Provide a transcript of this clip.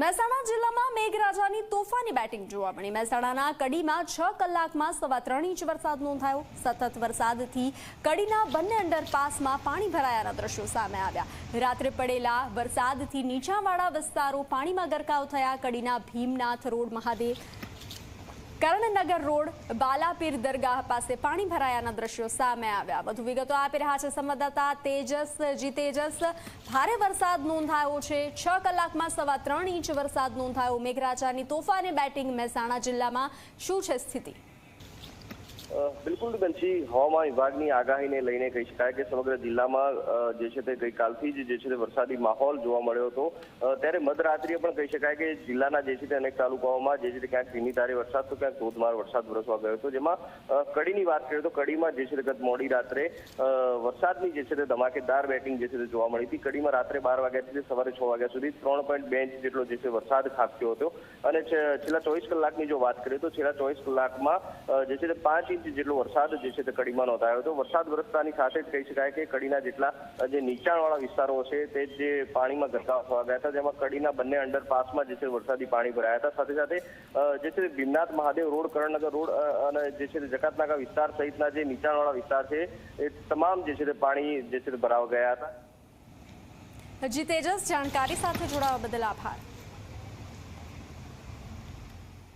મહેસાણા જિલ્લામાં મેઘરાજાની તોફાની બેટિંગ જોવા મળી. મહેસાણાના કડીમાં છ કલાકમાં સવા ત્રણ ઇંચ વરસાદ નોંધાયો. સતત વરસાદથી કડીના બંને અંડરપાસમાં પાણી ભરાયાના દ્રશ્યો સામે આવ્યા. રાત્રે પડેલા વરસાદથી નીચાણવાળા વિસ્તારો પાણીમાં ગરકાવ થયા. કડીના ભીમનાથ રોડ મહાદેવ કરણનગર રોડ, બાલાપીર દરગાહ પાસે પાણી ભરાયાના દ્રશ્યો સામે આવ્યા. વધુ વિગતો આપી રહ્યા છે સંવાદદાતા તેજસ જી તેજસ ભારે વરસાદ નોંધાયો છે. છ કલાકમાં સવા ત્રણ ઇંચ વરસાદ નોંધાયો. મેઘરાજાની તોફાને બેટિંગ મહેસાણા જિલ્લામાં. શું છે સ્થિતિ? બિલકુલ બનશી હવામાન વિભાગની આગાહીને લઈને કહી શકાય કે સમગ્ર જિલ્લામાં જે છે તે ગઈકાલથી જ જે છે તે વરસાદી માહોલ જોવા મળ્યો હતો. ત્યારે મધરાત્રિએ પણ કહી શકાય કે જિલ્લાના જે છે તે અનેક તાલુકાઓમાં જે છે તે ક્યાંક ધીમી ધારે વરસાદ તો ક્યાંક ધોધમાર વરસાદ વરસવા ગયો હતો. જેમાં કડીની વાત કરીએ તો કડીમાં જે છે તે ગત મોડી રાત્રે વરસાદની જે છે તે ધમાકેદાર બેટિંગ જે છે તે જોવા મળી હતી. કડીમાં રાત્રે બાર વાગ્યાથી સવારે છ વાગ્યા સુધી ત્રણ પોઈન્ટ બે ઇંચ જેટલો જે છે વરસાદ ખાબક્યો હતો. અને છેલ્લા ચોવીસ કલાકની જો વાત કરીએ તો છેલ્લા ચોવીસ કલાકમાં જે છે તે પાંચ ઇંચ જેટલો વરસાદ જે છે તે કડીમાં નોંધાયો હતો. વરસાદ વરસતાની સાથે જ કહી શકાય કે કડીના જેટલા જે નીચાણવાળા વિસ્તારો છે તે જે પાણીમાં ગરકાવ થવા ગયા હતા, જેમાં કડીના બંને અંડરપાસમાં જે છે વરસાદી પાણી ભરાયા હતા. સાથે સાથે જે છે ભીમનાથ મહાદેવ રોડ, કરણનગર રોડ અને જે છે જકાતનાકા વિસ્તાર સહિતના જે નીચાણવાળા વિસ્તાર છે, એ તમામ જે છે તે પાણી જે છે ભરાવા ગયા હતા. જી તેજસ, જાણકારી સાથે જોડાવા બદલ આભાર.